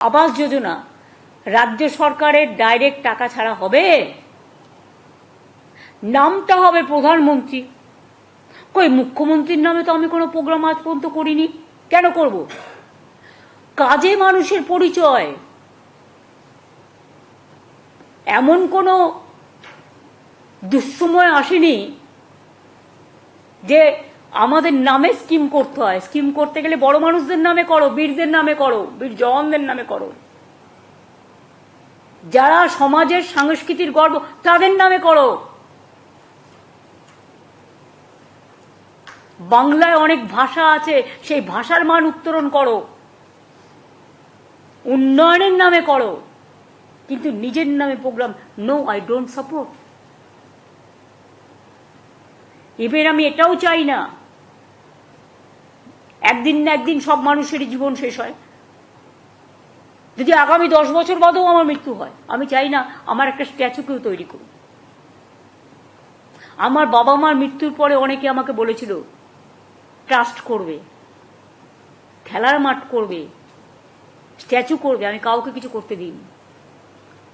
আবাস যোজনা, রাজ্য সরকারের ডাইরেক্ট টাকা ছাড়া হবে? নামটা হবে প্রধানমন্ত্রী। কই, মুখ্যমন্ত্রীর নামে তো আমি কোনো প্রোগ্রাম আজ পর্যন্ত করিনি। কেন করব? কাজে মানুষের পরিচয়। এমন কোনো দুঃসময় আসেনি যে আমাদের নামে স্কিম করতে হয়। স্কিম করতে গেলে বড় মানুষদের নামে করো, বীরদের নামে করো, বীর জওয়ানদের নামে করো। যারা সমাজের সাংস্কৃতিক গর্ব, তাদের নামে করো। বাংলায় অনেক ভাষা আছে, সেই ভাষার মান উত্তরণ করো। উন্নয়নের নামে করো। কিন্তু নিজের নামে programme no I don't support এবার আমি এটাও চাই না। একদিন না একদিন সব মানুষেরই জীবন শেষ হয়। যদি আগামী দশ বছর বাদেও আমার মৃত্যু হয়, আমি চাই না আমার একটা স্ট্যাচু কেউ তৈরি করুন আমার বাবা মার মৃত্যুর পরে অনেকে আমাকে বলেছিল ট্রাস্ট করবে, খেলার মাঠ করবে, স্ট্যাচু করবে, আমি কাউকে কিছু করতে দিইনি।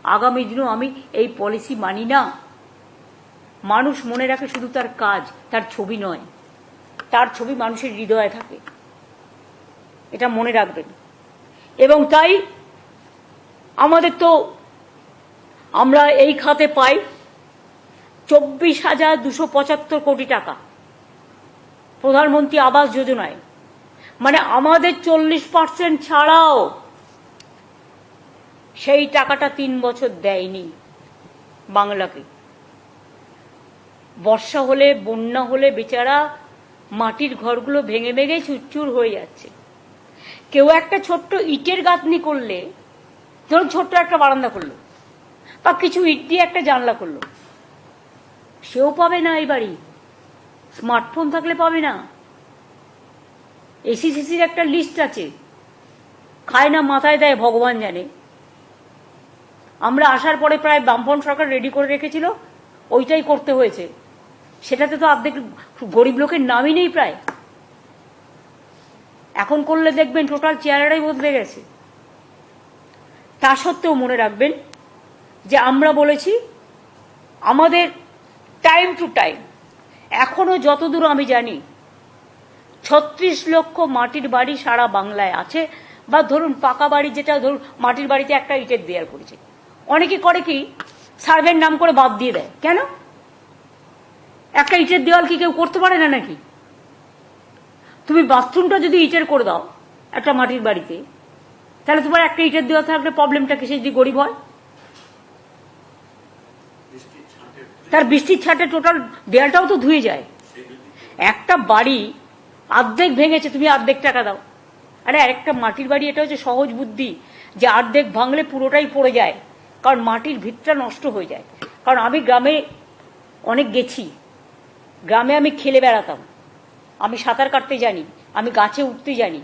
আগামী দিনেও আমি এই পলিসি মানি না। মানুষ মনে রাখে শুধু তার কাজ, তার ছবি নয়, তার ছবি মানুষের হৃদয়ে থাকে। এটা মনে রাখবেন। এবং তাই আমাদের তো আমরা এই খাতে পাই চব্বিশ হাজার দুশো পঁচাত্তর কোটি টাকা। প্রধানমন্ত্রী আবাস যোজনায়। মানে আমাদের চল্লিশ পার্সেন্ট ছাড়াও সেই টাকাটা তিন বছর দেয়নি বাংলাকে। বর্ষা হলে, বন্যা হলে বেচারা মাটির ঘরগুলো ভেঙে ভেঙে চুরচুর হয়ে যাচ্ছে। কেউ একটা ছোট্ট ইটের গাঁথনি করলে, ধরুন ছোট্ট একটা বারান্দা করল, বা কিছু ইট দিয়ে একটা জানলা করল, সেও পাবে না এই বাড়ি, স্মার্টফোন থাকলে পাবে না এসি সিসির একটা লিস্ট আছে, খায় না মাথায় দেয় ভগবান জানে। আমরা আসার পরে প্রায় বামফ্রন্ট সরকার রেডি করে রেখেছিল, ওইটাই করতে হয়েছে। সেটাতে তো অর্ধেক গরিব লোকের নামই নেই প্রায়। এখন করলে দেখবেন টোটাল চেহারাটাই বদলে গেছে। তা সত্ত্বেও মনে রাখবেন যে আমরা বলেছি, আমাদের টাইম টু টাইম এখনও যতদূর আমি জানি, ছত্রিশ লক্ষ মাটির বাড়ি সারা বাংলায় আছে, বা ধরুন পাকা বাড়ি যেটা ধরুন, মাটির বাড়িতে একটা ইটের দেয়াল করেছে। অনেকে করে কি সার্ভের নাম করে বাদ দিয়ে দেয়। কেন? একটা ইটের দেওয়াল কি কেউ করতে পারে না নাকি? তুমি বাথরুমটা যদি ইটের করে দাও, একটা মাটির বাড়িতে, তাহলে তোমার একটা ইটের দেওয়া থাকলে প্রবলেমটা কিসে যদি গরিব হয়? তার বৃষ্টির ছাটে টোটাল দেয়ালটাও তো ধুয়ে যায়। একটা বাড়ি অর্ধেক ভেঙেছে, তুমি অর্ধেক টাকা দাও। আরে একটা মাটির বাড়ি, এটা হচ্ছে সহজ বুদ্ধি যে অর্ধেক ভাঙলে পুরোটাই পড়ে যায়, কারণ মাটির ভিতটা নষ্ট হয়ে যায়। কারণ আমি গ্রামে অনেক গেছি, গ্রামে আমি খেলে বেড়াতাম। আমি সাঁতার কাটতে জানি, আমি গাছে উঠতে জানি,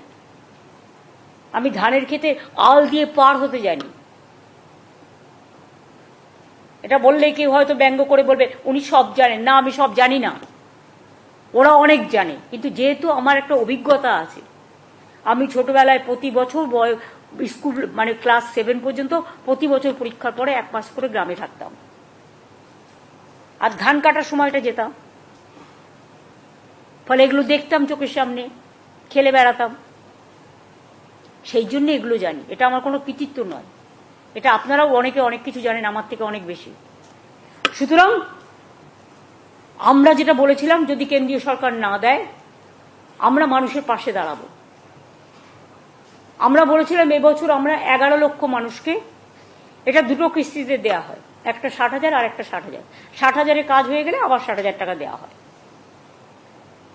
আমি ধানের খেতে আল দিয়ে পার হতে জানি। এটা বললে কেউ হয়তো ব্যঙ্গ করে বলবে, উনি সব জানেন। না, আমি সব জানি না। ওরা অনেক জানে, কিন্তু যেহেতু আমার একটা অভিজ্ঞতা আছে, আমি ছোটবেলায় প্রতি বছর স্কুল মানে ক্লাস সেভেন পর্যন্ত প্রতি বছর পরীক্ষার পরে এক মাস করে গ্রামে থাকতাম। আর ধান কাটার সময়টা যেতাম ফলে এগুলো দেখতাম চোখের সামনে, খেলে বেড়াতাম। সেই জন্য এগুলো জানি। এটা আমার কোনো কৃতিত্ব নয়। এটা আপনারাও অনেকে অনেক কিছু জানেন, আমার থেকে অনেক বেশি। সুতরাং আমরা যেটা বলেছিলাম, যদি কেন্দ্রীয় সরকার না দেয়, আমরা মানুষের পাশে দাঁড়াবো। আমরা বলেছিলাম, এবছর আমরা এগারো লক্ষ মানুষকে এটা দুটো কিস্তিতে দেওয়া হয়। একটা ষাট হাজার আর একটা ষাট হাজার। ষাট হাজারের কাজ হয়ে গেলে আবার ষাট হাজার টাকা দেওয়া হয়।